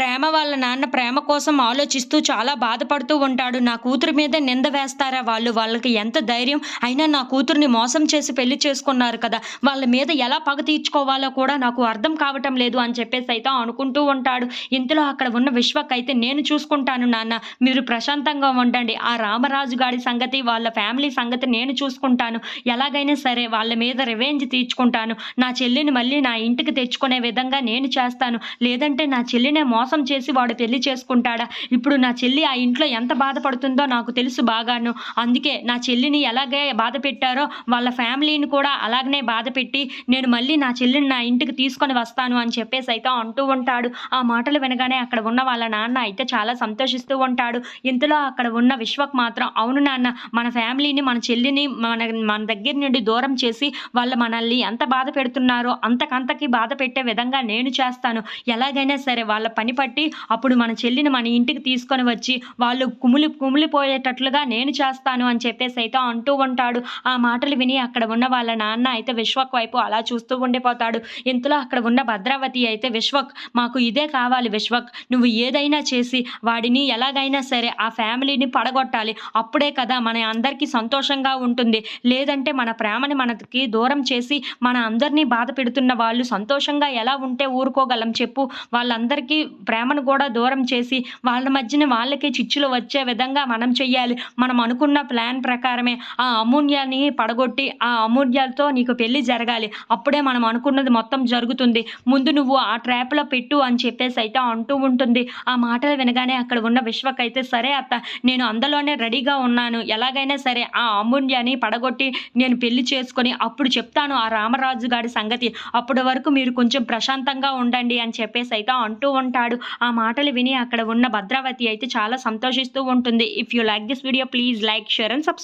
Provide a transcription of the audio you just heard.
ప్రేమ వాళ్ళ నాన్న ప్రేమ కోసం ఆలోచిస్తూ చాలా బాధపడుతూ ఉంటాడు. నా కూతురు మీద నింద వేస్తారా వాళ్ళు? వాళ్ళకి ఎంత ధైర్యం అయినా నా కూతుర్ని మోసం చేసి పెళ్ళి చేసుకున్నారు కదా. వాళ్ళ మీద ఎలా పగ తీర్చుకోవాలో కూడా నాకు అర్థం కావటం లేదు అని చెప్పేసి అయితే అనుకుంటూ ఉంటాడు. ఇంతలో అక్కడ ఉన్న విశ్వక్ అయితే నేను చూసుకుంటాను నాన్న. మీరు ప్రశాంతంగా ఉండండి. ఆ రామరాజు గారి సంగతి వాళ్ళ ఫ్యామిలీ సంగతి నేను చూసుకుంటాను. ఎలాగైనా సరే వాళ్ళ మీద రివెంజ్ తీర్చుకుంటాను. నా చెల్లిని మళ్ళీ నా ఇంటికి తెచ్చుకునే విధంగా నేను చేస్తాను. లేదంటే నా చెల్లినే మోసం మోసం చేసి వాడు పెళ్ళి చేసుకుంటాడా? ఇప్పుడు నా చెల్లి ఆ ఇంట్లో ఎంత బాధపడుతుందో నాకు తెలుసు బాగాను. అందుకే నా చెల్లిని ఎలాగే బాధ పెట్టారో వాళ్ళ ఫ్యామిలీని కూడా అలాగనే బాధ పెట్టి నేను మళ్ళీ నా చెల్లిని నా ఇంటికి తీసుకొని వస్తాను అని చెప్పేసి అయితే అంటూ ఉంటాడు. ఆ మాటలు వినగానే అక్కడ ఉన్న వాళ్ళ నాన్న అయితే చాలా సంతోషిస్తూ ఉంటాడు. ఇంతలో అక్కడ ఉన్న విశ్వక్ మాత్రం అవును నాన్న మన ఫ్యామిలీని మన చెల్లిని మన మన దగ్గర నుండి దూరం చేసి వాళ్ళు మనల్ని ఎంత బాధ పెడుతున్నారో అంతకంతకి బాధ పెట్టే విధంగా నేను చేస్తాను. ఎలాగైనా సరే వాళ్ళ పని పనిపట్టి అప్పుడు మన చెల్లిని మన ఇంటికి తీసుకొని వచ్చి వాళ్ళు కుమిలి కుమిలిపోయేటట్లుగా నేను చేస్తాను అని చెప్పేసి అయితే అంటూ ఉంటాడు. ఆ మాటలు విని అక్కడ ఉన్న వాళ్ళ నాన్న అయితే విశ్వక్ వైపు అలా చూస్తూ ఉండిపోతాడు. ఇంతలో అక్కడ ఉన్న భద్రావతి అయితే విశ్వక్ మాకు ఇదే కావాలి విశ్వక్ నువ్వు ఏదైనా చేసి వాడిని ఎలాగైనా సరే ఆ ఫ్యామిలీని పడగొట్టాలి. అప్పుడే కదా మన అందరికీ సంతోషంగా ఉంటుంది. లేదంటే మన ప్రేమని మనకి దూరం చేసి మన అందరినీ బాధ పెడుతున్న వాళ్ళు సంతోషంగా ఎలా ఉంటే ఊరుకోగలం చెప్పు. వాళ్ళందరికీ ప్రేమను కూడా దూరం చేసి వాళ్ళ మధ్యన వాళ్ళకి చిచ్చులు వచ్చే విధంగా మనం చెయ్యాలి. మనం అనుకున్న ప్లాన్ ప్రకారమే ఆ అమూల్యాన్ని పడగొట్టి ఆ అమూల్యాలతో నీకు పెళ్ళి జరగాలి. అప్పుడే మనం అనుకున్నది మొత్తం జరుగుతుంది. ముందు నువ్వు ఆ ట్రాప్లో పెట్టు అని చెప్పేసి అయితే అంటూ ఉంటుంది. ఆ మాటలు వినగానే అక్కడ ఉన్న విశ్వకైతే సరే అత్త నేను అందులోనే రెడీగా ఉన్నాను. ఎలాగైనా సరే ఆ అమూల్యాన్ని పడగొట్టి నేను పెళ్ళి చేసుకొని అప్పుడు చెప్తాను ఆ రామరాజు గారి సంగతి. అప్పటి వరకు మీరు కొంచెం ప్రశాంతంగా ఉండండి అని చెప్పేసి అయితే అంటూ ఉంటాడు. ఆ మాటలు విని అక్కడ ఉన్న భద్రావతి అయితే చాలా సంతోషిస్తూ ఉంటుంది. If you like this video please like share and subscribe